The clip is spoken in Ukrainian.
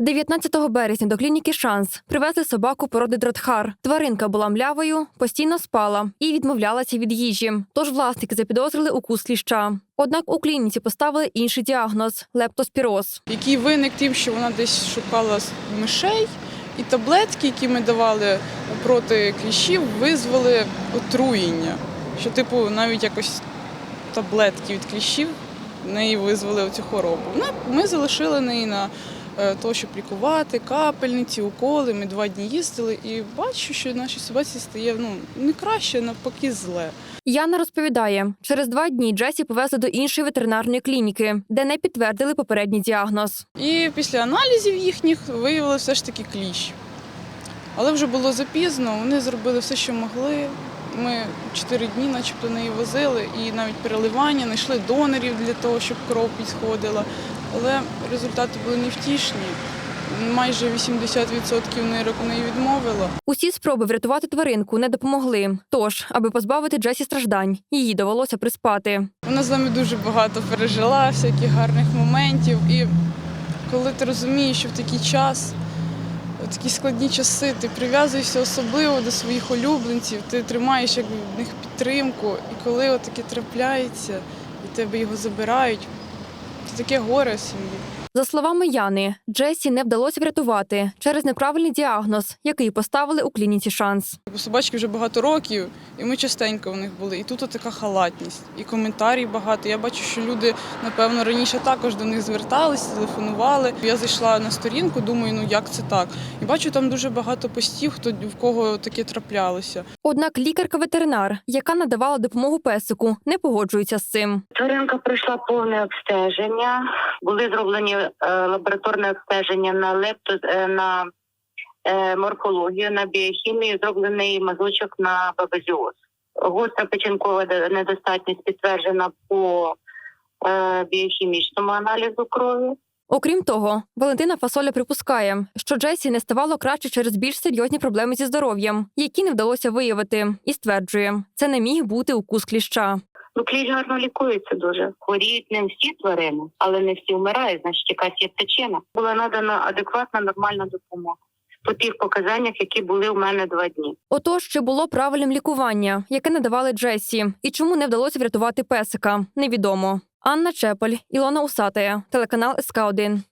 19 березня до клініки Шанс привезли собаку породи Дратхар. Тваринка була млявою, постійно спала і відмовлялася від їжі. Тож власники запідозрили укус кліща. Однак у клініці поставили інший діагноз лептоспіроз. який виник тим, що вона десь шукала мишей, і таблетки, які ми давали проти кліщів, визвали отруєння. Що, типу, навіть якось таблетки від кліщів в неї визвали цю хворобу. Ну, Ми залишили неї на е, то, щоб лікувати, капельниці, уколи. Ми два дні їздили і бачу, що нашій собаці стає ну, не краще, навпаки, зле. Яна розповідає, через два дні Джесі повезли до іншої ветеринарної клініки, де не підтвердили попередній діагноз. І після аналізів їхніх виявили все ж таки кліщ. Але вже було запізно, вони зробили все, що могли. Ми чотири дні, начебто, неї возили, і навіть переливання, знайшли донорів для того, щоб кров підходила. Але результати були невтішні. Майже 80% нирок у неї відмовило. Усі спроби врятувати тваринку не допомогли. Тож, аби позбавити Джесі страждань, її довелося приспати. Вона з нами дуже багато пережила, всяких гарних моментів. І коли ти розумієш, що в такий час, такі складні часи, ти прив'язуєшся особливо до своїх улюбленців, ти тримаєш як в них підтримку. І коли таке трапляється, і тебе його забирають, це таке горе в сім'ї. За словами Яни, Джесі не вдалося врятувати через неправильний діагноз, який поставили у клініці шанс. Собачки вже багато років, і ми частенько в них були. І тут така халатність, і коментарів багато. Я бачу, що люди, напевно, раніше також до них зверталися, телефонували. Я зайшла на сторінку, думаю, ну як це так? І бачу там дуже багато постів, хто в кого таке траплялося. Однак лікарка-ветеринар, яка надавала допомогу песику, не погоджується з цим. Тваринка пройшла повне обстеження. Були зроблені е, лабораторне обстеження на лепто е, на е, морфологію, на біохімію, зроблений мазочок на бабазіоз. Гостра печінкова недостатність підтверджена по біохімічному аналізу крові. Окрім того, Валентина Фасоля припускає, що Джесі не ставало краще через більш серйозні проблеми зі здоров'ям, які не вдалося виявити, і стверджує, це не міг бути укус кліща. Ну, кліщ гарно лікується дуже. Хворіють не всі тварини, але не всі вмирають, значить якась є причина. Була надана адекватна нормальна допомога по тих показаннях, які були у мене два дні. Отож, чи було правильним лікування, яке надавали Джесі, і чому не вдалося врятувати песика, невідомо. Анна Чепель, Ілона Усатая, телеканал СК 1